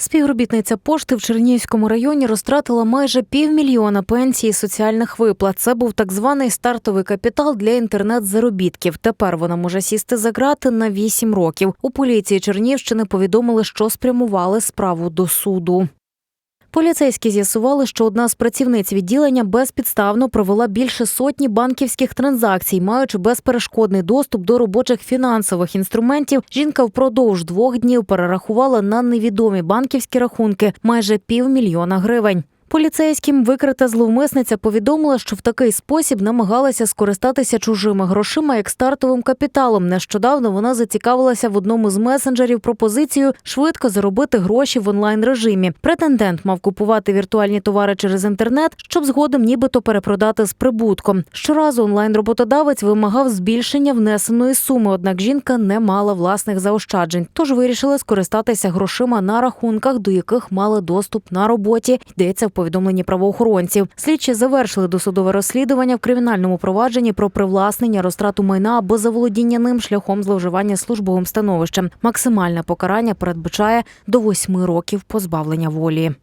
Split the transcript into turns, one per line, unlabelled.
Співробітниця пошти в Чернігівському районі розтратила майже півмільйона пенсій і соціальних виплат. Це був так званий стартовий капітал для інтернет-заробітків. Тепер вона може сісти за грати на 8 років. У поліції Чернігівщини повідомили, що спрямували справу до суду. Поліцейські з'ясували, що одна з працівниць відділення безпідставно провела більше сотні банківських транзакцій, маючи безперешкодний доступ до робочих фінансових інструментів. Жінка впродовж двох днів перерахувала на невідомі банківські рахунки майже півмільйона гривень. Поліцейським викрита зловмисниця повідомила, що в такий спосіб намагалася скористатися чужими грошима як стартовим капіталом. Нещодавно вона зацікавилася в одному з месенджерів пропозицією швидко заробити гроші в онлайн режимі. Претендент мав купувати віртуальні товари через інтернет, щоб згодом нібито перепродати з прибутком. Щоразу онлайн роботодавець вимагав збільшення внесеної суми, однак жінка не мала власних заощаджень, тож вирішили скористатися грошима на рахунках, до яких мали доступ на роботі. Йдеться в повідомленні правоохоронців. Слідчі завершили досудове розслідування в кримінальному провадженні про привласнення, розтрату майна або заволодіння ним шляхом зловживання службовим становищем. Максимальне покарання передбачає до восьми років позбавлення волі.